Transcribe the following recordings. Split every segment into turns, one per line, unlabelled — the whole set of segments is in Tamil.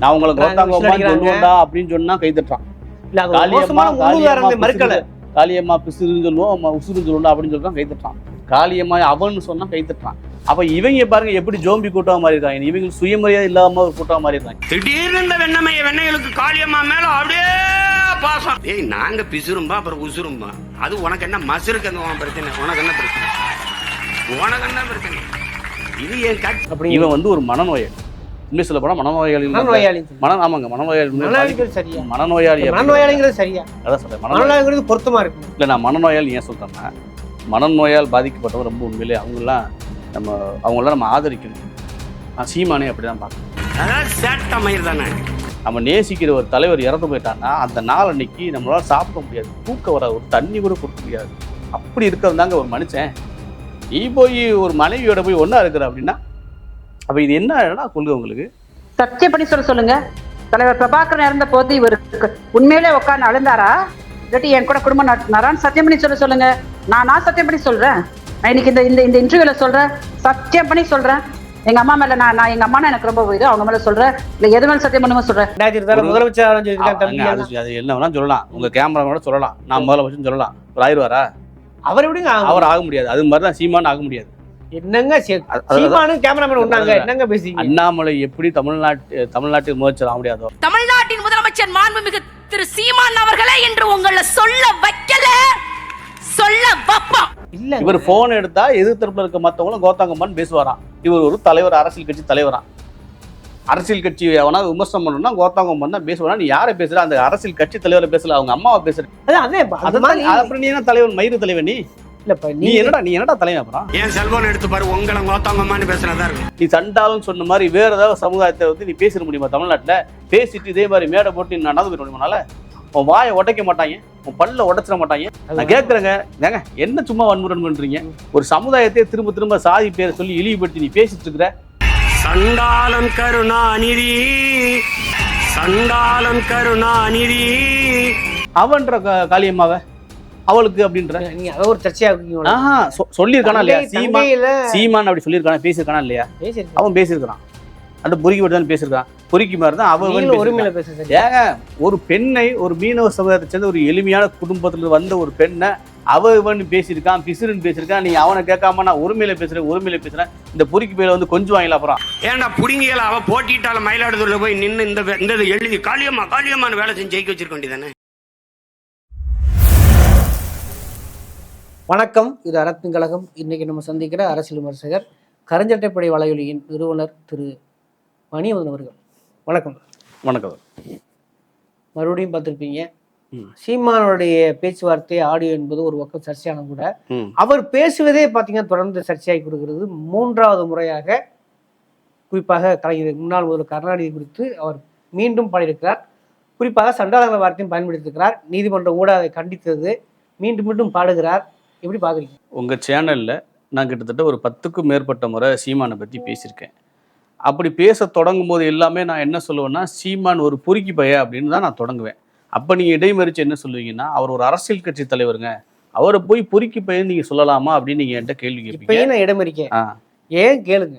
நான் உங்களை
அப்புறம்
கோத்தாங்கம்மா
அடிக்கிறாங்க.
சொல்லுவேன்டா அப்படின்னு சொன்னா கை தட்டுறான்
இல்ல அது ஒரு
காளியம்மா பிசுறுன்னு சொல்லுவோம். உசுறுன்னு சொல்லுவோம் அப்படின்னு சொல்றான் கை தட்டுறான் காளியம்மா அவன்னு சொன்னா கை தட்டுறான் அப்ப இவங்க பாருங்க எப்படி ஜோம்பி கூட்டமா மாதிரி இருக்காங்க இவங்க சுயமரியாதை இல்லாம ஒரு கூட்டமா மாதிரி இருக்காங்க
திடீர்னு இந்த வெண்ணமைய வெண்ணைகளுக்கு காளியம்மா மேல அப்படியே பாசம். ஏய் நாங்க பிசுரும்பா அப்புறம் உசுரும்பா அது உனக்கு என்ன மசுருக்கு அந்த பிரச்சனை? உனக்கு என்ன பிரச்சனை? உனக்கு என்ன பிரச்சனை? இது
அப்படி
இவன் வந்து ஒரு மனநோயாளி உண்மை சொல்ல போனா மனநோயாளி
மனநோயாளி.
மன ஆமாங்க மனநோயாளி
மனநோயாளிங்கிறது சரியா?
மனநோயாளி
மனநோயாளிங்கிறது சரியா?
அதான் சொல்றேன் மனநோயாளி
மனநோயாளிங்கிறது பொருத்தமா இருக்கு.
இல்லை நான் மனநோயால் ஏன் சொல்கிறேன்னா மனநோயால் பாதிக்கப்பட்டவங்க ரொம்ப உண்மையிலே அவங்களாம் நம்ம அவங்களாம் நம்ம ஆதரிக்கணும். நான் சீமானே அப்படி தான் பார்க்குறேன்
தானே.
நம்ம நேசிக்கிற ஒரு தலைவர் இறந்து போயிட்டான்னா அந்த நாள் அன்னைக்கு நம்மளால சாப்பிட முடியாது. தூக்கம் வராது ஒரு தண்ணி கூட கொடுக்க முடியாது. அப்படி இருக்கிறது தாங்க ஒரு மனுஷன். நீ போய் ஒரு மனைவியோட போய் ஒன்றா இருக்கிற அப்படின்னா அப்போ இது என்ன கொள்கை உங்களுக்கு.
சத்தியம் பண்ணி சொல்ல சொல்லுங்க. தலைவர் பிரபாகரன் இறந்த போது இவருக்கு உண்மையிலே உட்கார்ந்து அழுந்தாரா? இல்லாட்டி என் கூட குடும்பம் நடத்தினாரான்னு சத்தியம் பண்ணி சொல்ல சொல்லுங்க. நான் நான் சத்தியம் பண்ணி சொல்றேன். நான் இன்னைக்கு இந்த இந்த இந்த இன்டர்வியூல சொல்றேன். சத்தியம் பண்ணி சொல்றேன். எங்க அம்மா மேல நான் நான் எங்க அம்மா எனக்கு ரொம்ப இது அவங்க மேல சொல்றேன். இல்ல எது மேல சத்தியம் பண்ணுமோ சொல்றேன்.
முதலமைச்சர்
அது என்ன வேணாலும் சொல்லலாம். உங்க கேமரா கூட சொல்லலாம். நான் முதல்ல வச்சு சொல்லலாம். ஒரு ஆயிடுவாரா?
அவர் எப்படிங்க?
அவர் ஆக முடியாது. அது மாதிரி தான் சீமான் ஆக முடியாது.
என்னங்க சே-
அது- அது-
சீமானு கேமராமேன் ஒண்ணாங்க. என்னங்க பேசுறீங்க?
அண்ணாமலை எப்படி தமிழ்நாட்டு தமிழ்நாட்டில் முதலமைச்சர் ஆக முடியாதோ?
தமிழ்நாட்டின் முதலமைச்சர் மாண்புமிகு திரு சீமான் அவர்களே என்று உங்களை சொல்ல வைக்கல சொல்ல வைப்போம்.
இல்ல
இவர் போன் எடுத்தா எதிர்த்தரப்புல இருக்க மத்தவங்களும் கோத்தாங்கம்மான்னு பேசுவாராம். இவர் ஒரு தலைவர் அரசியல் கட்சி தலைவராம். அரசியல் கட்சி எவனா விமர்சனம் பண்ணணும்னா கோத்தாங்கம்மான் தான் பேசுவானா நீ யாரை பேசுற? அந்த அரசியல் கட்சி தலைவரை பேசல அவங்க அம்மாவை பேசுற.
அதான்
அப்புறம் நீ என்ன தலைவன்? மயிறு தலைவன் நீ?
இல்லப்பா
நீ என்னடா நீ என்னடா தலைவன் அப்புறம்
என் செல்போன் எடுத்து பாரு உங்களை கோத்தாங்கம்மான்னு பேசுனதா இருக்கும்
நீ சண்டாலும் சொன்ன மாதிரி வேற ஏதாவது சமுதாயத்தை வந்து நீ பேசிட முடியுமா தமிழ்நாட்டுல? பேசிட்டு இதே மாதிரி மேடை போட்டு நீ நடந்து போயிட முடியுமானால உன் வாயை உடைக்க மாட்டாங்க உன் பல்ல உடைச்சிட மாட்டாங்க. நான் கேட்கறேங்க ஏங்க என்ன சும்மா வன்முறை பண்றீங்க? ஒரு சமுதாயத்தை திரும்ப திரும்ப சாதி பேரை சொல்லி இழிவுபடுத்தி நீ பேசிட்டு இருக்கிற?
சண்டாளன் கருணாநிதி சண்டாளன் கருணாநிதி
அவன்ற க- காளியம்மாவ? அவளுக்கு அப்படின்ற.
நீங்க ஒரு சர்ச்சையாக்குவீங்க
ஆஹா சொல்லியிருக்கானா இல்லையா?
தங்கை-
சீமான் அப்படி சொல்லியிருக்கானா? பேசியிருக்கானா இல்லையா?
பேசிருக்கேன்.
அவன் பேசியிருக்கான் அந்த பொறுக்கி மட்டும் தான் பேசியிருக்கான். பொறுக்கி மாதிரி தான் அவன்.
உரிமையில பேச சரி.
ஏங்க ஒரு பெண்ணை ஒரு மீனவ சமுதாயத்தை சேர்ந்த ஒரு எளிமையான குடும்பத்துல வந்த ஒரு பெண்ணை அவ இவன் பேசியிருக்கான் பிசுறுன்னு பேசியிருக்கான். நீ அவனை கேட்காம நான் உரிமையில பேசுறேன் உரிமையில பேசுறேன். இந்த பொறுக்கி பையில வந்து கொஞ்சம் வாங்கல அப்புறம்.
ஏன்டா புடிங்கியல அவ போட்டிட்டால மயிலாடுதுறையில போய் நின்னு இந்த இந்த எழுதி காளியம்மா காளியம்மான்னு வேலை செஞ்சு ஜெயிக்க வச்சிருக்க வேண்டியதானே
வணக்கம். இது அறத்தின் கழகம். இன்னைக்கு நம்ம சந்திக்கிற அரசியல் விமர்சகர் கருஞ்சட்டைப்படை வலையொலியின் நிறுவனர் திரு. மணிவதன் அவர்கள். வணக்கம்.
வணக்கம்.
மறுபடியும் பார்த்திருப்பீங்க. சீமானுடைய பேச்சுவார்த்தை ஆடியோ என்பது ஒரு பக்கம் சர்ச்சையான கூட. அவர் பேசுவதே பார்த்தீங்கன்னா தொடர்ந்து சர்ச்சையாகி கொடுக்கிறது. மூன்றாவது முறையாக குறிப்பாக கலைஞர் முன்னாள் முதல்வர் கருணாநிதி குறித்து அவர் மீண்டும் பாடியிருக்கிறார். குறிப்பாக சண்டாளர்கள் வார்த்தையும் பயன்படுத்தியிருக்கிறார். நீதிமன்ற ஊடாக அதை கண்டித்தது. மீண்டும் மீண்டும் பாடுகிறார். எப்படி பார்க்குறீங்க
உங்க சேனல்ல நான் கிட்டத்தட்ட ஒரு பத்துக்கும் மேற்பட்ட முறை சீமானை பத்தி பேசியிருக்கேன். அப்படி பேச தொடங்கும் போது எல்லாமே நான் என்ன சொல்லுவேன்னா சீமான் ஒரு பொறுக்கி பைய அப்படின்னு தான் நான் தொடங்குவேன். அப்ப நீங்க இடைமறிச்சு என்ன சொல்லுவீங்கன்னா அவர் ஒரு அரசியல் கட்சி தலைவருங்க. அவரை போய் பொறுக்கி பையன் நீங்க சொல்லலாமா? அப்படின்னு நீங்க என்கிட்ட கேள்வி கேட்பீங்க.
நான் இடமறிக்கேன். ஏன் கேளுங்க.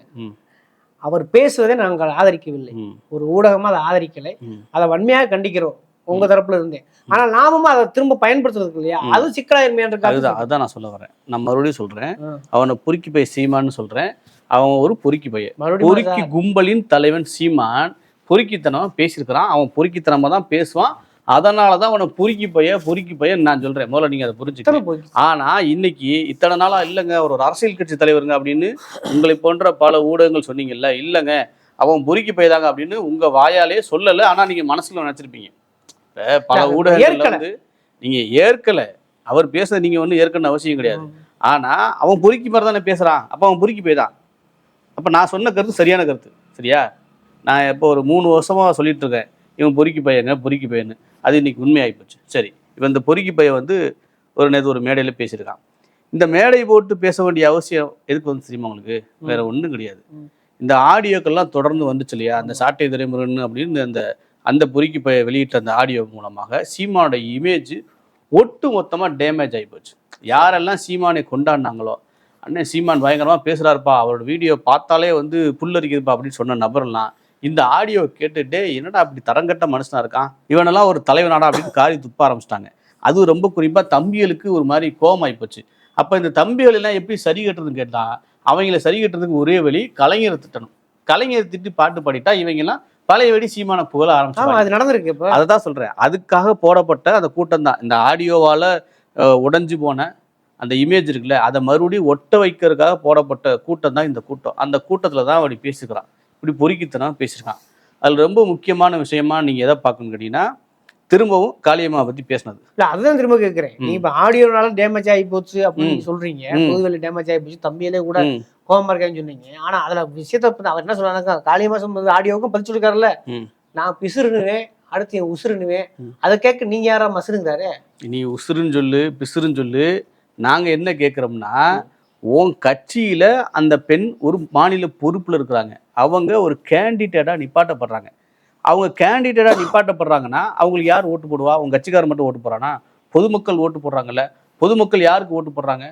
அவர் பேசுவதை நாங்கள் ஆதரிக்கவில்லை. ஒரு ஊடகமா அதை ஆதரிக்கலை. அதை வன்மையாக கண்டிக்கிறோம். உங்க தரப்புல இருந்தேன் ஆனா நாமும் அதை திரும்ப பயன்படுத்துறது இல்லையா. அது சிக்கலாயிருமையான
அதுதான் அதுதான் நான் சொல்ல வரேன். நான் மறுபடியும் சொல்றேன். அவனை பொறுக்கி பைய சீமான்னு சொல்றேன். அவன் ஒரு பொறுக்கி பைய
மறுபடியும்
பொறுக்கி கும்பலின் தலைவன் சீமான் பொறுக்கித்தனம் பேசியிருக்கிறான். அவன் பொறுக்கித்தனமா தான் பேசுவான். அதனால தான் அவனை பொறுக்கி பைய பொறுக்கி பையன் நான் சொல்றேன். முதல்ல நீங்க அதை புரிஞ்சுக்கணும் ஆனா இன்னைக்கு இத்தனை நாளா இல்லைங்க அவர் ஒரு அரசியல் கட்சி தலைவருங்க அப்படின்னு உங்களை போன்ற பல ஊடகங்கள் சொன்னீங்கல்ல இல்லைங்க. அவன் பொறுக்கி போய்தாங்க அப்படின்னு உங்க வாயாலே சொல்லல. ஆனா நீங்க மனசுல நினைச்சிருப்பீங்க. பல
ஏற்கல.
வந்து நீங்க ஏற்கல. அவர் பேசுறது நீங்க வந்து ஏற்கனவே அவசியம் கிடையாது. ஆனா அவன் பொறுக்கி மாதிரி தானே பேசுறான். அப்ப அவன் பொறுக்கி போய்தான் அப்ப நான் சொன்ன கருத்து சரியான கருத்து. சரியா? நான் இப்போ ஒரு மூணு வருஷமா சொல்லிட்டு இருக்கேன். இவன் பொறுக்கி பையங்க பொறுக்கி பையன்னு அது இன்னைக்கு உண்மையாகி போச்சு. சரி. இவன் இந்த பொறுக்கி பையன் வந்து ஒரு நேற்று ஒரு மேடையில் பேசியிருக்கான். இந்த மேடை போட்டு பேச வேண்டிய அவசியம் எதுக்கு வந்து தெரியுமா உங்களுக்கு? வேற ஒன்றும் கிடையாது. இந்த ஆடியோக்கெல்லாம் தொடர்ந்து வந்துச்சு இல்லையா? அந்த சாட்டை துறைமுருகன் அப்படின்னு அந்த அந்த பொறிக்கு வெளியிட்ட அந்த ஆடியோ மூலமாக சீமானோட இமேஜ் ஒட்டு மொத்தமாக டேமேஜ் ஆகி போச்சு. யாரெல்லாம் சீமானை கொண்டாடினாங்களோ அண்ணன் சீமான் பயங்கரமாக பேசுகிறாருப்பா அவரோட வீடியோ பார்த்தாலே வந்து புல்லரிக்குதுப்பா அப்படின்னு சொன்ன நபரெல்லாம் இந்த ஆடியோ கேட்டுட்டு என்னடா அப்படி தரங்கட்ட மனுஷனாக இருக்கான்? இவனெல்லாம் ஒரு தலைவனாடா அப்படின்னு காரி துப்ப ஆரம்பிச்சிட்டாங்க. அது ரொம்ப குறிப்பாக தம்பிகளுக்கு ஒரு மாதிரி கோவமாயி போச்சு. அப்போ இந்த தம்பிகளெல்லாம் எப்படி சரி கட்டுறதுன்னு கேட்டால் அவங்கள சரி கட்டுறதுக்கு ஒரே வழி கலைஞரை திட்டணும். கலைஞரை திட்டி பாட்டு பாடிட்டா இவங்கெல்லாம் எல்லாம் பழைய வெடி சீமான புகழ
ஆமா
ஆரம்பிச்சாங்க
அது நடந்திருக்கு இப்போ.
அதை தான் சொல்றேன். அதுக்காக போடப்பட்ட அந்த கூட்டம் தான் இந்த ஆடியோவால உடைஞ்சு போன அந்த இமேஜ் இருக்குல்ல அதை மறுபடியும் ஒட்ட வைக்கிறதுக்காக போடப்பட்ட கூட்டம் தான் இந்த கூட்டம். அந்த கூட்டத்துல தான் அப்படி பேசிக்கிறான். இப்படி பொறுக்கித்தனம் பேசியிருக்கான். அதுல ரொம்ப முக்கியமான விஷயமா நீங்க எதை பார்க்கணும்னு கேட்டீங்கன்னா திரும்பவும் காளியம்மா பத்தி பேசினது.
இல்ல அதுதான் திரும்ப கேக்குறேன். நீ. இப்ப ஆடியோனால டேமேஜ் ஆகி போச்சு அப்படின்னு சொல்றீங்க. பொதுவெளி டேமேஜ் ஆகி போச்சு தம்பியிலே கூட
ம்,
கோவமா இருக்கான்னு சொன்னீங்க. ஆனா அதுல விஷயத்த அவர் என்ன சொல்றாங்க காளியம்மா சொன்னது ஆடியோவுக்கும் பதில் சொல்லிருக்காருல்ல. நான் பிசுறுனுவேன் அடுத்து என் உசுறுனுவேன். அதை கேட்க நீங்க யாரா மசுருங்கிறாரு
நீ உசுருன்னு சொல்லு பிசுறுன்னு சொல்லு. நாங்க என்ன கேட்குறோம்னா உன் கட்சியில அந்த பெண் ஒரு மாநில பொறுப்புல இருக்கிறாங்க. அவங்க ஒரு கேண்டிடேட்டா நிப்பாட்டப்படுறாங்க. அவங்க கேண்டிடேட்டா நிப்பாட்டப்படுறாங்கன்னா அவங்களுக்கு யார் ஓட்டு போடுவா? உங்க கட்சிக்காரர் மட்டும் ஓட்டு போடுறானா? பொதுமக்கள் ஓட்டு போடுறாங்கல்ல. பொதுமக்கள் யாருக்கு ஓட்டு போடுறாங்க?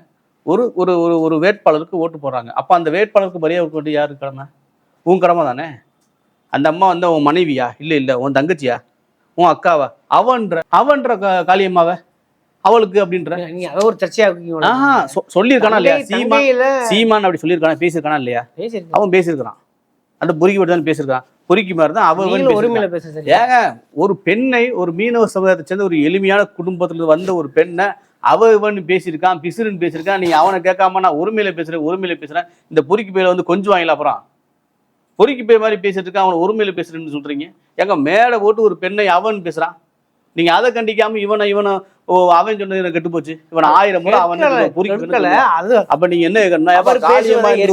ஒரு ஒரு ஒரு ஒரு வேட்பாளருக்கு ஓட்டு போடுறாங்க. அப்ப அந்த வேட்பாளருக்கு மரியாதை வேண்டிய யாருக்கு கடமை? உன் கடமை தானே? அந்த அம்மா வந்து உன் மனைவியா? இல்ல இல்ல. உன் தங்கச்சியா? உன் அக்காவா? அவன்ற அவன்ற காளியம்மாவ? அவளுக்கு அப்படின்ற?
நீங்க அதை ஒரு சர்ச்சையா
ஆஹா சொல்லியிருக்கானா இல்லையா? சீமான்
தங்கையில
சீமான் அப்படி சொல்லியிருக்கானா? பேசியிருக்கானா இல்லையா? அவன் பேசியிருக்கிறான். அந்த பொறுக்கி மட்டும் தான் பேசியிருக்கான். பொறுக்கி மாதிரி தான் அவன்
ஒருமையில பேச
ஏங்க ஒரு பெண்ணை ஒரு மீனவ சமுதாயத்தை சேர்ந்த ஒரு எளிமையான குடும்பத்துல வந்த ஒரு பெண்ணை அவ இவன் பேசியிருக்கான் பிசுறுன்னு பேசியிருக்கான். நீ அவனை கேட்காம நான் ஒருமையில பேசுறேன் ஒருமையில பேசுறேன். இந்த பொறுக்கி பேரை வந்து கொஞ்சம் வாங்கல அப்புறம். பொறுக்கி பேர் மாதிரி பேசிட்டு இருக்கான் அவனை ஒருமையில பேசுறேன்னு சொல்றீங்க. எங்க மேடை போட்டு ஒரு பெண்ணை அவன் பேசுறான். நீங்க அதை கண்டிக்காம இவனை இவனை ஓ அவன் சொன்னது கெட்டு போச்சு. இவன் ஆயிரம் முறை அவன்
அது
அப்ப நீங்க என்ன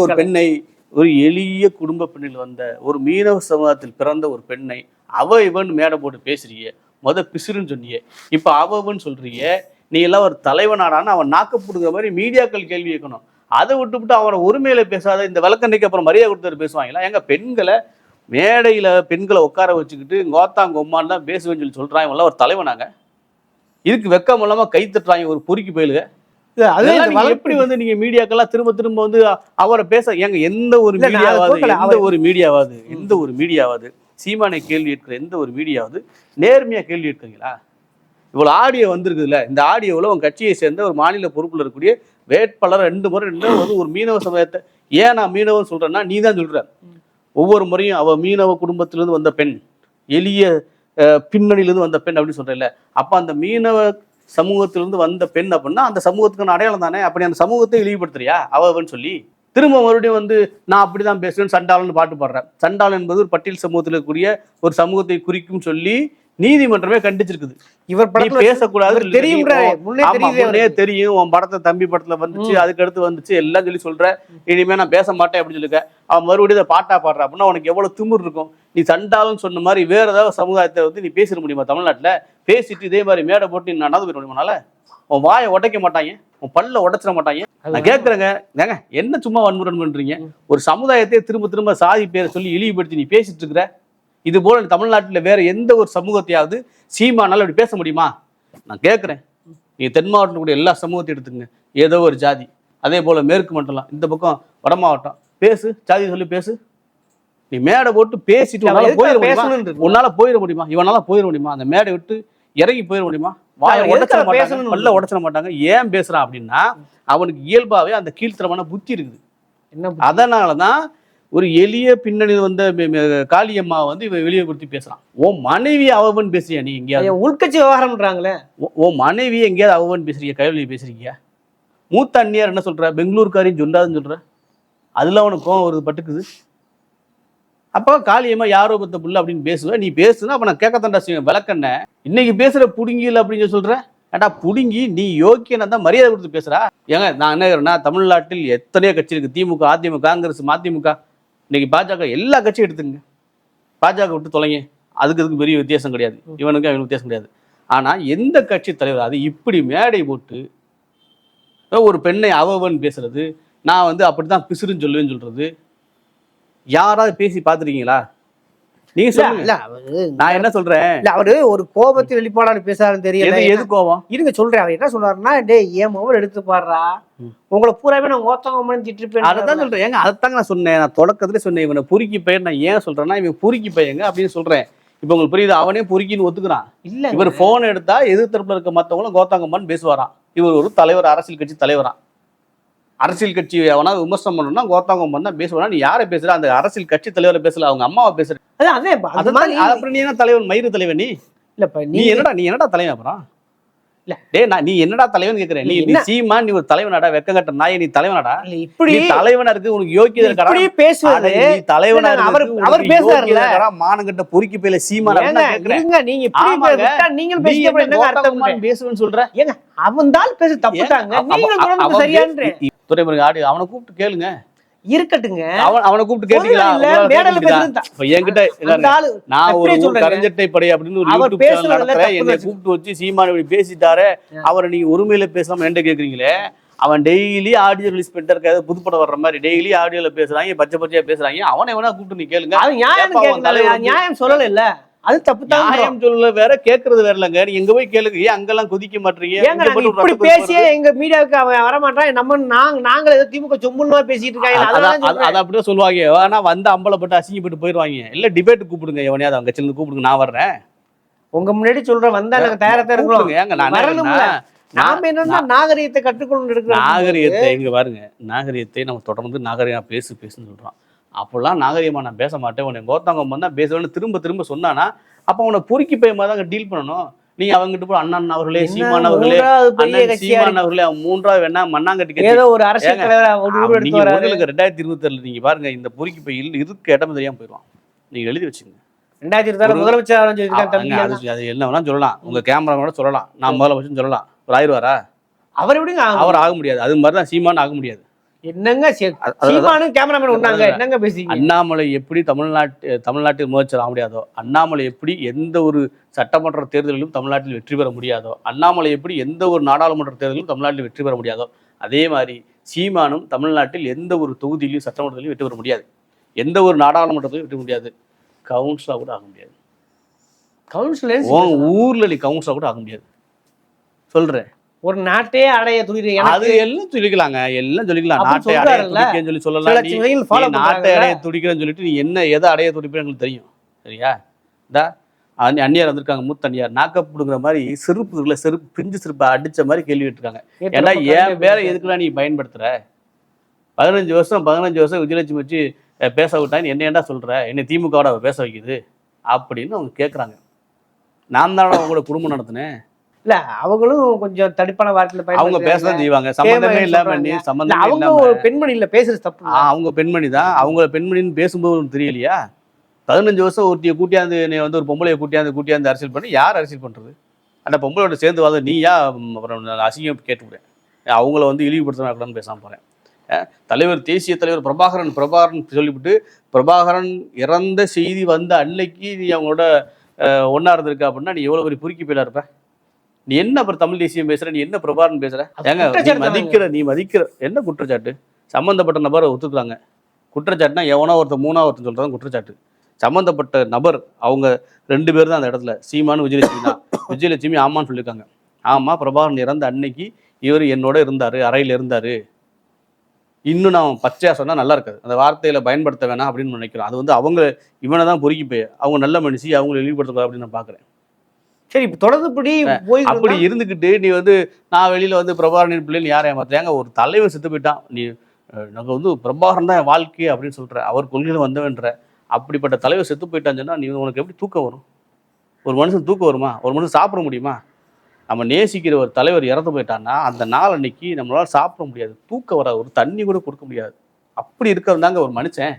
ஒரு. பெண்ணை ஒரு எளிய குடும்ப பெண்ணில் வந்த ஒரு மீனவ சமூகத்தில் பிறந்த ஒரு பெண்ணை அவ இவன் மேடை போட்டு பேசுறிய. மொத பிசுறுன்னு சொன்னியே. இப்போ அவன் சொல்றிய நீ எல்லாம் ஒரு தலைவனாடான்னு அவன் நாக்கப்படுகிற மாதிரி மீடியாக்கள் கேள்வி கேட்கணும். அதை விட்டுவிட்டு அவனை உரிமையில பேசாத இந்த விளக்கண்டைக்கு அப்புறம் மரியாதை கொடுத்துட்டு பேசுவாங்களா? எங்க பெண்களை மேடையில பெண்களை உட்கார வச்சுக்கிட்டு கோத்தாங்கொம்மான்னு தான் பேசுவேன்னு சொல்லி சொல்றான். இவன்லாம் ஒரு தலைவனாங்க. இதுக்கு வெக்கம் இல்லாமல் கை தட்டுறாங்க. ஒரு பொறுக்கி போயிலுங்க.
அது
எப்படி வந்து நீங்க மீடியாக்கெல்லாம் திரும்ப திரும்ப வந்து அவரை பேச ஏங்க எந்த ஒரு மீடியாவாது. எந்த ஒரு மீடியாவாது எந்த ஒரு மீடியாவாது சீமானை கேள்வி கேட்கிற எந்த ஒரு மீடியாவது நேர்மையா கேள்வி கேட்குறீங்களா? இவ்வளவு ஆடியோ வந்திருக்குதுல்ல இந்த ஆடியோவில் உங்க கட்சியை சேர்ந்த ஒரு மாநில பொறுப்புல இருக்கக்கூடிய வேட்பாளர் ரெண்டு முறை ரெண்டு வந்து ஒரு மீனவ சமயத்தை ஏன் நான் மீனவன் சொல்றேன்னா நீ தான் சொல்ற. ஒவ்வொரு முறையும் அவ மீனவ குடும்பத்திலிருந்து வந்த பெண் எளிய பின்னணியிலிருந்து வந்த பெண் அப்படின்னு சொல்றேன்ல. அப்ப அந்த மீனவ சமூகத்திலிருந்து வந்த பெண் அப்படின்னா அந்த சமூகத்துக்கான அடையாளம் தானே? அப்படி அந்த சமூகத்தை இழிவுபடுத்துறியா? அவன்னு சொல்லி. திரும்ப மறுபடியும் வந்து நான் அப்படிதான் பேசுவேன் சண்டாளன் பாட்டு பாடுறேன். சண்டாளன் என்பது ஒரு பட்டியல் சமூகத்தில் இருக்கக்கூடிய ஒரு சமூகத்தை குறிக்கும் சொல்லி நீதிமன்றமே கண்டிச்சிருக்குது.
இவர் படத்துல
பேசக்கூடாது
அவருக்கு.
தெரியும் உன் படத்தை தம்பி படத்துல வந்துச்சு அதுக்கு அடுத்து வந்துச்சு எல்லாம் சொல்லி சொல்ற இனிமே நான் பேச மாட்டேன் அப்படின்னு சொல்லிருக்க. அவன் மறுபடியும் இதை பாட்டா பாடுற அப்படின்னா உனக்கு எவ்வளவு திமிர் இருக்கும். நீ சண்டாலும் சொன்ன மாதிரி வேற ஏதாவது சமுதாயத்தை வந்து நீ பேசிட முடியுமா தமிழ்நாட்டுல? பேசிட்டு இதே மாதிரி மேடை போட்டு நீ நடந்து போயிட முடியுமானால? உன் வாயை உடைக்க மாட்டாங்க உன் பல்ல உடைச்சிட மாட்டாங்க. நான் கேட்கறேங்க ஏங்க என்ன சும்மா வன்முறை பண்றீங்க? ஒரு சமுதாயத்தை திரும்ப திரும்ப சாதி பேரை சொல்லி இழிவுபடுத்தி நீ பேசிட்டு இருக்கிற இது போல தமிழ்நாட்டுல வேற எந்த ஒரு சமூகத்தையாவது சீமானால அப்படி பேச முடியுமா? நான் கேட்குறேன் நீங்க தென் மாவட்டத்தில் கூடிய எல்லா சமூகத்தையும் எடுத்துங்க ஏதோ ஒரு ஜாதி. அதே போல மேற்கு மண்டலம் இந்த பக்கம் வட மாவட்டம். பேசு ஜாதி சொல்லி பேசு. நீ மேடை போட்டு பேசிட்டு உன்னால போயிட முடியுமா? உன்னால போயிட முடியுமா? இவனால போயிட முடியுமா? அந்த மேடை விட்டு இறங்கி போயிட முடியுமா? வாயை உடைச்சிட மாட்டாங்க பல்ல உடைச்சிட மாட்டாங்க. ஏன் பேசுறான் அப்படின்னா அவனுக்கு இயல்பாவே அந்த கீழ்த்தரமான புத்தி இருக்குது.
என்ன
அதனால தான் ஒரு எளிய பின்னணியில் வந்த காளியம்மா வந்து இவன் வெளியே கொடுத்து பேசுறான். உன் மனைவி அவன் பேசுறியா நீ எங்கேயாவது?
உள்கட்சி விவகாரம்ன்றாங்களே.
உன் மனைவி எங்கேயாவது அவன் பேசுறீங்க கைவழி பேசுறீங்க? மூத்த அண்ணியார் என்ன சொல்ற? பெங்களூர்காரின்னு சொல்லாதுன்னு சொல்ற? அதுல அவனுக்கு கோவம் வருது பட்டுக்குது. அப்போ காளியம்மா யாரோ பத்த புள்ள அப்படின்னு பேசுவேன் நீ பேசுனா அப்ப நான் கேட்கத்தாண்டா செய்வேன். விளக்கண்ண. இன்னைக்கு பேசுற புடுங்கியில் அப்படின்னு சொல்ற? ஏடா புடுங்கி? நீ யோக்கியனா தான் மரியாதை கொடுத்து பேசுறா? ஏங்க நான் என்ன தமிழ்நாட்டில் எத்தனையோ கட்சி இருக்கு. திமுக அதிமுக காங்கிரஸ் மதிமுக. இன்னைக்கு பாஜக எல்லா கட்சியும் எடுத்துங்க பாஜக விட்டு தொலைங்க. அதுக்கு இதுக்கு பெரிய வித்தியாசம் கிடையாது. இவனுக்கு அவனுக்கு வித்தியாசம் கிடையாது. ஆனா எந்த கட்சி தலைவர் அது இப்படி மேடை போட்டு ஒரு பெண்ணை அவவன் பேசுறது நான் வந்து அப்படித்தான் பிசுறுன்னு சொல்லுவேன்னு சொல்றது யாராவது பேசி பார்த்துருக்கீங்களா? நீங்க சொல்லுங்க. நான் என்ன சொல்றேன்?
இல்ல அவரு ஒரு கோபத்தில் வெளிப்பாடான்னு பேசுறாருன்னு தெரியல
எது கோவம்
இருங்க சொல்றேன். அவர் என்ன சொல்றாருன்னா டேய் என் மொபைல் எடுத்து பாடுறா. உங்களை பூராவே நான் ஓத்தவங்க திட்டிருப்பேன்
அதான் சொல்றேன். ஏங்க அதைத்தாங்க நான் சொன்னேன். நான் தொடக்கத்துல சொன்னேன் இவனை பொறுக்கி பையன். நான் ஏன் சொல்றேன்னா இவன் பொறுக்கி பையங்க அப்படின்னு சொல்றேன். இப்போ உங்களுக்கு புரியுது? அவனே பொறுக்கின்னு ஒத்துக்கிறான்.
இல்ல
இவர் போன் எடுத்தா எதிர் தரப்புல இருக்க மத்தவங்களும் கோத்தாங்கம்மான்னு பேசுவாராம். இவர் ஒரு தலைவர் அரசியல் கட்சி தலைவராம். அரசியல் கட்சி எவனா விமர்சனம் பண்ணணும்னா கோத்தாங்கம்மன் தான் பேசுவானா? நீ யாரை பேசுற? அந்த அரசியல் கட்சி தலைவரை பேசல அவங்க அம்மாவை பேசுற
அதான் அதே அது
அதான்
மாதிரி
அப்புறம் நீ என்ன தலைவன்? மயிறு தலைவன் நீ?
இல்ல இப்ப
நீ என்னடா நீ என்னடா தலைவன் அப்புறம்?
இல்ல.
டேய் நான் நீ என்னடா தலைவன் கேக்குறேன் நீ
நீ?
சீமா நீ ஒரு தலைவனாடா வெக்க கட்ட நாய் நீ தலைவனாடா?
இப்படி
தலைவனா இருக்கு உனக்கு யோக்கியதை இருக்காடா?
இப்படி பேசுவது.
அட, நீ தலைவனா
இல்ல, அவர்- அவர் பேசுறாருல்ல.
மானங்கட்ட பொறுக்கி
ஏங்க,
கேக்குறேன்.
இருங்க நீங்க இப்படி. விட்டா நீங்களும்
நீ
பேசிட்டு அப்புறம்
என்ன
அர்த்தம்?
பேசுவேன்னு சொல்ற?
ஏங்க அவன் தான் பேச தப்புட்டாங்க.
பேசு- துரைமுருகன் ஆடி அவனை கூப்பிட்டு கேளுங்க.
இருக்கட்டுங்க.
அவன் அவனை கூப்பிட்டு கேட்டீங்களா? என்கிட்ட நான் ஒரு. கரஞ்சட்டை படை அப்படின்னு ஒரு யூடியூப் சேனல் நடத்துறேன். என்னை கூப்பிட்டு வச்சு சீமான் இப்படி பேசிட்டாரு. அவரை நீங்க உரிமையில பேசாம என்கிட்ட கேக்குறீங்களே? அவன் டெய்லி ஆடியோ ரிலீஸ் பண்ணிட்டு இருக்காது புதுப்படம் வர்ற மாதிரி. டெய்லி ஆடியோல பேசுறாங்க பச்சை பச்சையா பேசுறாங்க. அவனை வேணா கூப்பிட்டு நீ கேளுங்க.
நியாயம் சொல்லல இல்ல அது தப்பு தான்
சொல்ல வேற கேக்குறது வேற இல்லங்க. நீங்க எங்க போய் கேளுங்க. ஏன் அங்கெல்லாம் குதிக்க மாட்டீங்க?
ஏங்க இப்படி பேசியே எங்க மீடியாவுக்கு அவன் வரமாட்டான் நம்ம நாங்க நாங்க ஏதோ திமுக சொம்முன்னு பேசிட்டு இருக்காங்க.
அது- அப்படியே சொல்லுவாங்க. ஆனா வந்து அம்பலப்பட்டு அசிங்கப்பட்டு போயிருவாங்க இல்ல டிபேட் கூப்பிடுங்க எவனையாவது அவங்க இருந்து கூப்பிடுங்க. நான் வர்றேன்.
உங்க முன்னாடி சொல்றேன் வந்தா நாங்க தயாரா தான் இருக்கிறோம்? நாம என்னன்னா நாகரீகத்தை கற்றுக்கொண்டு இருக்கிறோம்.
நாகரிகத்தை இங்க பாருங்க. நாகரிகத்தை நம்ம தொடர்ந்து நாகரிகமா பேசு பேசுன்னு சொல்றோம். அப்போல்லாம் நாகரிகமா நான் பேச மாட்டேன். உன்னை கோத்தாங்க தான் பேசுவேன்னு திரும்ப திரும்ப சொன்னானா அப்ப உன்னை பொறுக்கி போய் மாதிரி தான் டீல் பண்ணணும். நீங்க அவங்ககிட்ட போய் அண்ணன் அவர்களே சீமான் அவர்களே அண்ணன் சீமான் அவர்களே மூன்றாவது வேணா மண்ணாங்கட்டி
ஏதோ ஒரு அரசியல் தலைவர்
நீங்க முதலுக்கு ரெண்டாயிரத்தி இருபத்தி ஏழுல நீங்க பாருங்க இந்த பொறுக்கி போய் இருக்க இடம் தெரியாம போயிடுவான். நீங்க எழுதி வச்சுங்க
ரெண்டாயிரத்தி இருபத்தாறு முதலமைச்சர்
அது என்ன வேணா சொல்லலாம். உங்க கேமரா வேணா சொல்லலாம். நான் முதல்ல வச்சு சொல்லலாம். ஒரு ஆயிடுவாரா?
அவர் எப்படிங்க?
அவர் ஆக முடியாது. அது மாதிரி தான் சீமான் ஆக முடியாது.
என்னங்க சீமானும் கேமராமேன்
அதான்.
என்னங்க பேசுறீங்க?
அண்ணாமலை எப்படி தமிழ்நாட்டு தமிழ்நாட்டில் முதலமைச்சர் ஆக முடியாதோ அண்ணாமலை எப்படி எந்த ஒரு சட்டமன்ற தேர்தலிலும் தமிழ்நாட்டில் வெற்றி பெற முடியாதோ அண்ணாமலை எப்படி எந்த ஒரு நாடாளுமன்ற தேர்தலிலும் தமிழ்நாட்டில் வெற்றி பெற முடியாதோ அதே மாதிரி சீமானும் தமிழ்நாட்டில் எந்த ஒரு தொகுதியிலும் சட்டமன்றத்திலும் வெற்றி பெற முடியாது. எந்த ஒரு நாடாளுமன்றத்திலும் வெற்றி முடியாது. கவுன்சிலா கூட ஆக முடியாது.
கவுன்சிலர்
உன் ஊர்ல நீ கவுன்சிலா கூட ஆக முடியாது. சொல்றேன்.
ஒரு நாட்டே அடைய துணிது
அது எல்லாம் சொல்லிக்கலாங்க எல்லாம் சொல்லிக்கலாம்
அப்படி
நாட்டை அடைய. துடிக்கன்னு சொல்லி
சில
சொல்லலாம் நாட்டை அடைய துடிக்கிறேன்னு சொல்லிட்டு நீ என்ன எதை அடைய துடிப்பேன்னு எங்களுக்கு தெரியும். சரியா? இந்தா அந்நியார் வந்திருக்காங்க மூத்த அந்நியார் நாக்கப்படுங்கிற மாதிரி செருப்பு இருக்குல்ல செருப்பு பிஞ்சு செருப்பை அடிச்ச மாதிரி கேள்வி கேட்டிருக்காங்க. ஏன்னா என் பேரை எதுக்குலாம் நீ பயன்படுத்துற? பதினஞ்சு வருஷம் பதினஞ்சு வருஷம் விஜயலட்சுமி வச்சு பேச விட்டான்னு என்ன ஏன்டா சொல்ற? என்னை திமுகவோட பேச வைக்குது. அப்படின்னு அவங்க கேட்குறாங்க நான் தானே அவங்களோட குடும்பம் நடத்தினேன்.
இல்ல அவங்களும் கொஞ்சம் தடிப்பான வார்த்தையில
அவங்க. பேசதான் செய்வாங்க. சம்மந்தமே
தேவை
இல்லாம. நீ
இல்ல,
சம்மந்தமே
அவங்க பெண்மணி இல்ல பேசுறது தப்பு
அவங்க பெண்மணி தான். அவங்க பெண்மணின்னு பேசும்போது தெரியலையா? பதினஞ்சு வருஷம் ஒருத்திய கூட்டியாந்து நீ வந்து ஒரு பொம்பளைய கூட்டியாந்து கூட்டியாந்து அரசியல் பண்ணி யார் அரசியல் பண்றது? அந்த பொம்பளையோட சேர்ந்து வாத நீயா ம், அப்புறம் அசிங்கம் கேட்டுவிடுறேன் அவங்கள வந்து இழிவுபடுத்தக்கூடாதுன்னு பேசாம போறேன். தலைவர் தேசிய தலைவர் பிரபாகரன் பிரபாகரன் சொல்லிவிட்டு பிரபாகரன் இறந்த செய்தி வந்த அன்னைக்கு நீ அவங்களோட ஒண்ணா இருந்திருக்க அப்படின்னா நீ எவ்வளவு பெரிய புரிக்கி போயிடா இருப்ப? நீ என்ன அப்புறம் தமிழ் தேசியம் பேசுற? நீ என்ன பிரபாகரன் பேசுற? ஏங்க. மதிக்கிற நீ மதிக்கிற. என்ன குற்றச்சாட்டு? சம்பந்தப்பட்ட நபரை ஒத்துக்கிறாங்க குற்றச்சாட்டுனா எவனோ ஒருத்தர் மூணாவது ஒருத்தர் சொல்றது குற்றச்சாட்டு. சம்பந்தப்பட்ட நபர் அவங்க ரெண்டு பேர் தான் அந்த இடத்துல. சீமானு விஜயலட்சுமி தான். விஜயலட்சுமி ஆமான்னு சொல்லியிருக்காங்க ஆமா பிரபாகரன் இறந்த அன்னைக்கு இவர் என்னோட இருந்தாரு அறையில் இருந்தாரு. இன்னும் நான் பச்சையா சொன்னா நல்லா இருக்காது. அந்த வார்த்தையில பயன்படுத்த வேணாம் அப்படின்னு நினைக்கிறேன். அது வந்து அவங்க இவனை தான் பொறுக்கி போய் அவங்க நல்ல மனுஷி அவங்களை இழிவுபடுத்தக்கூடாது அப்படின்னு நான் பாக்குறேன்.
சரி இப்ப தொடர்ந்துபடி போய்
அப்படி இருந்துக்கிட்டு நீ வந்து நான் வெளியில வந்து பிரபாகரன் பிள்ளைன்னு யாரை ஏமாத்துறாங்க ஒரு தலைவர் செத்து போயிட்டான். நீ அஹ், நாங்க வந்து பிரபாகரன் தான் என் வாழ்க்கை அப்படின்னு சொல்ற அவர் கொள்கையில வந்தவன்ற. அப்படிப்பட்ட தலைவர் செத்து போயிட்டான்னு சொன்னா நீ உனக்கு எப்படி தூக்கம் வரும்? ஒரு மனுஷன் தூக்கம் வருமா? ஒரு மனுஷன் சாப்பிட முடியுமா? நம்ம நேசிக்கிற ஒரு தலைவர் இறந்து போயிட்டான்னா அந்த நாள் அன்னைக்கு நம்மளால சாப்பிட முடியாது. தூக்கம் வராது. ஒரு தண்ணி கூட கொடுக்க முடியாது. அப்படி இருக்கிறவன் ஒரு மனுஷன்.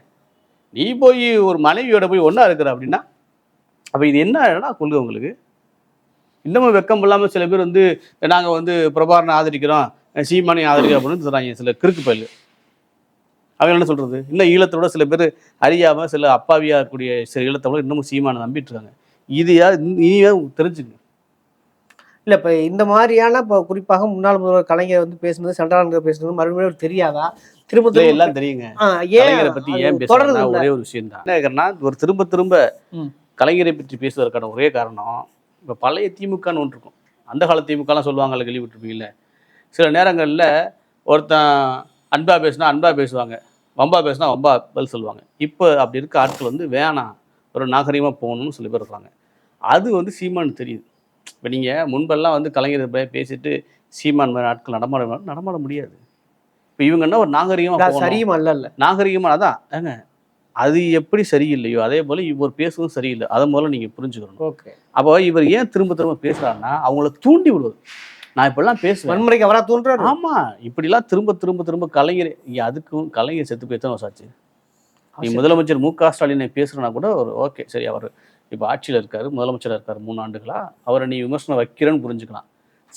நீ போய் ஒரு மனைவியோட போய் ஒண்ணா இருக்கிற அப்படின்னா அப்ப இது என்ன கொள்கை உங்களுக்கு? இன்னமும் வெக்கம் இல்லாம சில பேர் வந்து நாங்க வந்து பிரபாரனை ஆதரிக்கிறோம் சீமானை ஆதரிக்கிறோம் அப்படின்னு சொல்றாங்க. சில கிறுக்கு பல்லு அவங்க என்ன சொல்றது? இன்னும் ஈழத்தோட சில பேர் அறியாம சில அப்பாவியா இருக்கக்கூடிய சில ஈழத்தோட இன்னமும் சீமானை நம்பிட்டு இருக்காங்க இதையா இனியா தெரிஞ்சுங்க
இல்ல இப்ப இந்த மாதிரியான இப்ப குறிப்பாக முன்னாள் முதல்வர் கலைஞர் வந்து பேசுனது சண்டாளங்க பேசுனது மறுபடியும் தெரியாதா? திரும்ப
எல்லாம் தெரியுங்க. கலைஞரை பத்தி
அது
ஏன்
இல்ல?
ஒரே ஒரு விஷயம் தான் என்ன ஒரு திரும்ப திரும்ப. கலைஞரை பற்றி பேசுவதற்கான ஒரே காரணம் இப்ப பழைய திமுகன்னு ஒன்று இருக்கும். அந்த கால திமுகலாம் சொல்லுவாங்கல்ல கேள்விப்பட்டிருப்பீங்கல்ல? சில நேரங்கள்ல ஒருத்தன் அன்பா பேசினா அன்பா பேசுவாங்க வம்பா பேசினா வம்பா பதில் சொல்லுவாங்க. இப்போ அப்படி இருக்க ஆட்கள் வந்து வேணாம் ஒரு நாகரிகமா போகணும்னு சொல்லி பேர் இருக்காங்க அது வந்து சீமான் தெரியுது. இப்போ நீங்க முன்பெல்லாம் வந்து கலைஞர் பேசிட்டு சீமான் மாதிரி ஆட்கள் நடமாட நடமாட முடியாது. இப்போ இவங்க என்ன ஒரு நாகரிகமா
அது
போகணும்.
சரியும் அல்ல இல்ல
நாகரிகமா அதான். ஏங்க அது எப்படி சரியில்லையோ அதே போல இவர் பேசுவதும் சரியில்லை. அதை முதல்ல நீங்க புரிஞ்சுக்கணும்.
ஓகே.
அப்போ இவர் ஏன் திரும்ப திரும்ப பேசுறாருன்னா அவங்கள தூண்டி விடுவது. நான் இப்படிலாம் பேசுவேன்.
வன்முறைக்கு அவரா தோன்றாரு
ஆமா. இப்படிலாம் திரும்ப திரும்ப திரும்ப கலைஞர் அதுக்கும் கலைஞர் செத்து போய் எத்தனை வருஷம் ஆச்சு? நீ முதலமைச்சர் மு க ஸ்டாலினை பேசுறனா கூட ஒரு ஓகே சரி அவர் இப்போ ஆட்சியில் இருக்காரு முதலமைச்சராக இருக்காரு மூணு ஆண்டுகளா அவரை நீ விமர்சனம் வைக்கிறேன்னு புரிஞ்சுக்கலாம்.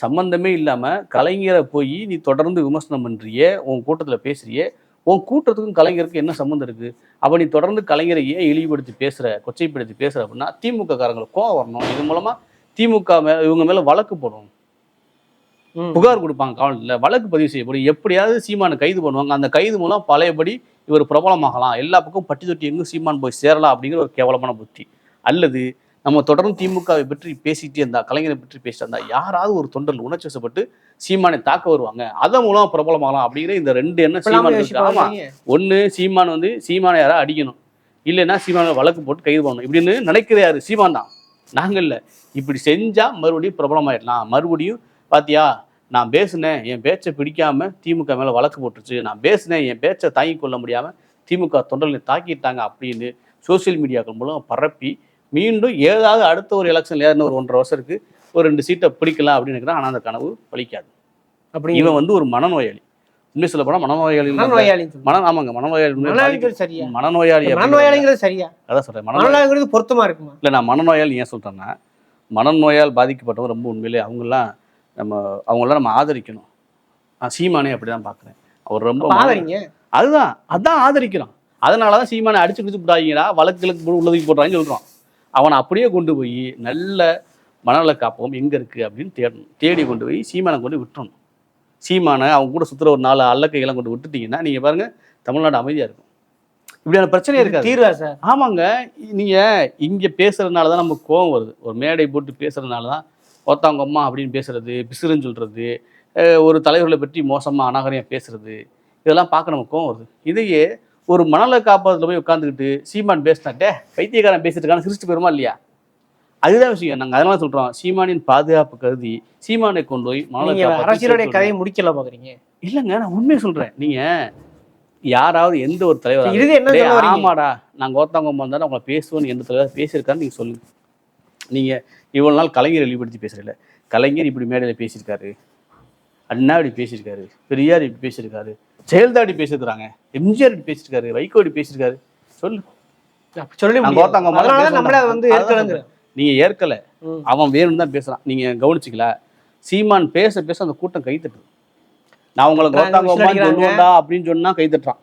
சம்பந்தமே இல்லாம கலைஞரை போய் நீ தொடர்ந்து விமர்சனம் பண்றியே உன் கூட்டத்துல பேசுறியே உன் கூட்டத்துக்கும் கலைஞருக்கும் என்ன சம்மந்தம் இருக்கு? அப்ப நீ தொடர்ந்து கலைஞரை ஏன் இழிவுபடுத்தி பேசுற கொச்சைப்படுத்தி பேசுற அப்படின்னா திமுக காரங்களுக்கு கோவம் வரணும். இது மூலமா திமுக மே இவங்க மேல வழக்கு போடும்.
ம்.
புகார் கொடுப்பாங்க காவல்நிலையில் வழக்கு பதிவு செய்யப்படும். எப்படியாவது சீமானை கைது பண்ணுவாங்க. அந்த கைது மூலம் பழையபடி இவர் பிரபலமாகலாம். எல்லா பக்கம் பட்டி தொட்டி எங்கும் சீமான் போய் சேரலாம் அப்படிங்கிற ஒரு கேவலமான புத்தி. அல்லது நம்ம தொடர்ந்து திமுகவை பற்றி பேசிட்டே இருந்தா கலைஞரை பற்றி பேசிட்டு இருந்தா யாராவது ஒரு தொண்டர்கள் உணர்ச்சி வசப்பட்டு சீமானை தாக்க வருவாங்க. அதன் மூலம் பிரபலமாகலாம் அப்படிங்கிற இந்த ரெண்டு
இப்பெல்லாம்
சீமான் ஆமா. ஒண்ணு சீமான் வந்து சீமானை யாரா அடிக்கணும். இல்லைன்னா சீமானை வழக்கு போட்டு கைது பண்ணணும். இப்படின்னு நினைக்கிற யாரு? சீமான் தான். நாங்க இல்ல. இப்படி செஞ்சா மறுபடியும் பிரபலமாயிடலாம். மறுபடியும் பாத்தியா நான் பேசினேன் என் பேச்சை பிடிக்காம திமுக மேல வழக்கு போட்டுருச்சு. நான் பேசினேன் என் பேச்சை தாங்கிக் கொள்ள முடியாம திமுக தொண்டர்களை தாக்கிட்டாங்க அப்படின்னு சோஷியல் மீடியாக்கள் மூலம் பரப்பி மீண்டும் ஏதாவது அடுத்த ஒரு எலெக்ஷன்ல ஏறின ஒரு ஒன்றரை வருஷம் இருக்கு. ஒரு ரெண்டு சீட்டை பிடிக்கலாம் அப்படின்னு நினைக்கிறேன். ஆனா அந்த கனவு பலிக்காது.
அப்படிங்க.
இவன் வந்து ஒரு மனநோயாளி. உண்மை சொல்ல போனா மனநோயாளி
சொல்லுங்க.
மன ஆமாங்க. மனநோயாளி
சரியா?
மனநோயாளி
மனநோயாளிங்கிறது சரியா?
அதான் சொல்றேன். மனநோயாளி
மனநோயாளிங்கிறது பொருத்தமா இருக்குமா?
இல்லை நான் மனநோயால் ஏன் சொல்றேன்னா மனநோயால் பாதிக்கப்பட்டவங்க ரொம்ப உண்மையிலே அவங்கெல்லாம் நம்ம அவங்களாம் நம்ம ஆதரிக்கணும். நான் சீமானே அப்படி தான் பார்க்குறேன் அவர் ரொம்ப
பாதறிங்க
அதுதான் அதான் ஆதரிக்கிறோம். அதனால தான் சீமானை அடிச்சு பிடிச்சு விட்டாங்கடா வழக்குகளுக்கு உள்ளதுக்கு போடுறாங்கன்னு சொல்கிறோம் அவனை அப்படியே கொண்டு போய் நல்ல மனநல காப்பகம் எங்கே இருக்குது அப்படின்னு தேடணும் தேடி கொண்டு போய் சீமானை கொண்டு விட்டுறணும். சீமானை அவங்க கூட சுற்றுற ஒரு நாலு அல்லக்கைகளை கொண்டு விட்டுட்டீங்கன்னா நீங்கள் பாருங்க தமிழ்நாடு அமைதியாக இருக்கும். இப்படியான பிரச்சனையே இருக்காது.
தீர்வா சார்?
ஆமாங்க. நீங்க இங்க பேசுறதுனால தான் நமக்கு கோவம் வருது. ஒரு மேடை போட்டு பேசுறதுனால தான் ஒருத்தவங்க அம்மா அப்படின்னு பேசுறது பிசுறுன்னு சொல்றது அஹ் ஒரு தலைவர்களை பற்றி மோசமா அநாகரியம் பேசுறது இதெல்லாம் பார்க்க நமக்கு கோவம் வருது. இதையே ஒரு மணலை காப்பாத்துல போய் உட்காந்துக்கிட்டு சீமான் பேசினாட்டே பைத்தியக்காரன் பேசிட்டு இருக்கான்னு சிரிச்சுட்டு போயிருமா இல்லையா? அதுதான் விஷயம். நாங்க அதனால சொல்றோம். சீமானின் பாதுகாப்பு கருதி சீமானை கொண்டு போய் மணலை
அரசியலுடைய கதையை முடிக்கல பாக்குறீங்க.
இல்லைங்க நான் உண்மையை சொல்றேன். நீங்க யாராவது எந்த ஒரு தலைவர்
இது என்ன?
ஆமாடா நாங்க ஒருத்தவங்க வந்தாலும் உங்களை பேசுவோன்னு எந்த தலைவர் பேசியிருக்காருன்னு நீங்க சொல்லுங்க. நீங்க இவ்வளவு நாள் கலைஞர் வெளிப்படுத்தி பேசுறீங்க கலைஞர் இப்படி மேடையில பேசியிருக்காரு அண்ணா இப்படி பேசியிருக்காரு பெரியார் இப்படி பேசியிருக்காரு ஜெயலலிதா இப்படி பேசியிருக்காங்க எம்ஜிஆர் பேசியிருக்காரு. வைகோ இப்படி பேசியிருக்காரு. சொல்லு.
சொல்ல நம்மள. வந்து.
நீங்க ஏற்கல. அவன் வேணும்னு தான் பேசுறான். நீங்க கவனிச்சிக்கல. சீமான் பேச பேச அந்த கூட்டம் கை தட்டுது. நான் உங்களை
நாங்க
கோத்தாங்க
விசில் அடிக்கிறாங்க.
சொல்லுவோம்டா அப்படின்னு சொன்னா கை தட்டுறான்.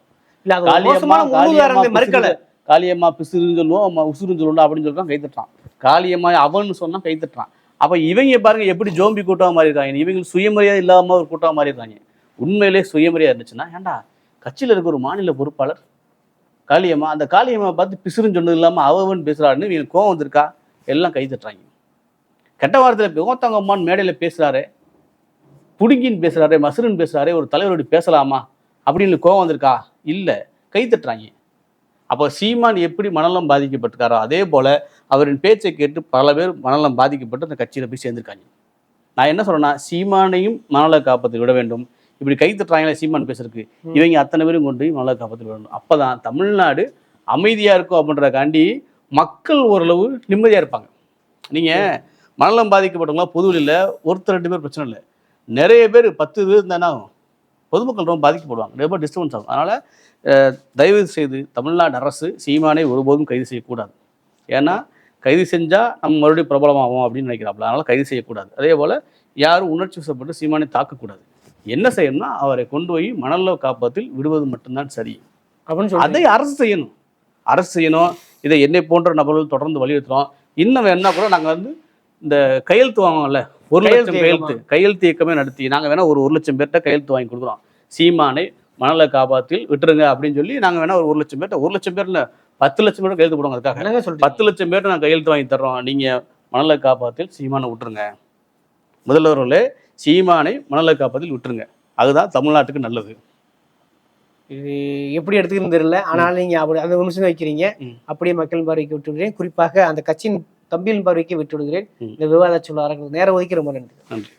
மறுக்கல.
காளியம்மா பிசுறுன்னு சொல்லுவோம் உசுறுன்னு சொல்லுவோம் அப்படின்னு சொல்றான் கை தட்டுறான். காளியம்மா அவன்னு சொன்னா கை தட்டுறான். அப்ப இவங்க பாருங்க எப்படி ஜோம்பி கூட்டமா மாறி இருக்காங்க இவங்க சுயமரியாதை இல்லாம ஒரு கூட்டமா மாறி இருக்காங்க உண்மையிலே சுயமரியாக இருந்துச்சுன்னா ஏன்டா கட்சியில் இருக்க ஒரு மாநில பொறுப்பாளர் காளியம்மா அந்த காளியம்மா பார்த்து பிசுறுன்னு சொன்னது இல்லாமல் அவன் பேசுகிறாருன்னு இவங்க கோவம் வந்திருக்கா? எல்லாம் கை தட்டுறாங்க. கெட்ட வாரத்தில் ஓத்தவங்க அம்மான்னு மேடையில் பேசுகிறாரு புடுங்கின்னு பேசுகிறாரு மசுருன்னு பேசுகிறாரு ஒரு தலைவரோட பேசலாமா? அப்படின்னு கோவம் வந்திருக்கா? இல்லை கை தட்டுறாங்க. அப்போ சீமான் எப்படி மனநலம் பாதிக்கப்பட்டிருக்காரோ அதே போல் அவரின் பேச்சை கேட்டு பல பேர் மனநலம் பாதிக்கப்பட்டு அந்த கட்சியில் போய் சேர்ந்திருக்காங்க. நான் என்ன சொல்கிறேன்னா சீமானையும் மனநல காப்பத்தை விட வேண்டும். இப்படி கை தட்டுறாங்களே சீமான் பேசுறதுக்கு. இவங்க அத்தனை பேரும் கொண்டு போய் மனநல காப்பத்தில் விட வேண்டும் அப்பதான் தமிழ்நாடு அமைதியா இருக்கும் அப்படின்றக்காண்டி மக்கள் ஓரளவு நிம்மதியா இருப்பாங்க. நீங்க மனநலம் பாதிக்கப்பட்டவங்களாம் பொதுவெளியில் ஒருத்தர் ரெண்டு பேர் பிரச்சனை இல்லை. நிறைய பேர் பத்து பேர் இருந்தா பொதுமக்கள் ரொம்ப பாதிக்கப்படுவாங்க. ரொம்ப டிஸ்டர்பன்ஸ் ஆகும். அதனால தயவு செய்து தமிழ்நாடு அரசு சீமானை ஒருபோதும் கைது செய்யக்கூடாது. ஏன்னா கைது செஞ்சா நம்ம மறுபடியும் பிரபலமாகும் அப்படின்னு நினைக்கிறாப்புல. அதனால கைது செய்யக்கூடாது. அதே போல யாரும் உணர்ச்சி வசப்பட்டு சீமானை தாக்கக்கூடாது. என்ன செய்யணும்னா அவரை கொண்டு போய் மணல்ல காப்பத்தில் விடுவது மட்டும்தான் சரி.
அப்படின்னு
அதை அரசு செய்யணும். அரசு செய்யணும். இதை என்னை போன்ற நபர்கள் தொடர்ந்து வலியுறுத்துறோம் இன்னும் வேணா கூட நாங்க வந்து இந்த கையெழுத்து வாங்குவோம்ல ஒரு லட்சம் கையெழுத்து கையெழுத்து இயக்கமே நடத்தி நாங்க வேணா ஒரு ஒரு லட்சம் பேர்கிட்ட கையெழுத்து வாங்கி கொடுக்குறோம். சீமானை மணலை காப்பாத்தில் விட்டுருங்க அப்படின்னு சொல்லி நாங்கள் வேணா ஒரு ஒரு லட்சம் பேர்ட்ட ஒரு லட்சம் பேர்ல பத்து லட்சம் பேர் கையெழுத்து போடுங்க அதுக்காக. பத்து லட்சம் பேர்ட்ட நான் கையெழுத்து வாங்கி தர்றோம். நீங்கள் மணலை காப்பாத்தில் சீமானை விட்டுருங்க. முதல்வர்களே சீமானை மணலை காப்பாத்தில் விட்டுருங்க. அதுதான் தமிழ்நாட்டுக்கு நல்லது.
இது எப்படி எடுத்துக்கிறது தெரியல. ஆனால் நீங்க அப்படி அந்த நிமிஷம் வைக்கிறீங்க. அப்படியே மக்கள் பார்வைக்கு விட்டு விடுகிறேன். குறிப்பாக அந்த கட்சியின் தம்பியின் பார்வைக்கு விட்டு விடுகிறேன். இந்த விவாத சொல்லார்கள் நேரம் ஒதுக்கி ரொம்ப நன்றி
நன்றி.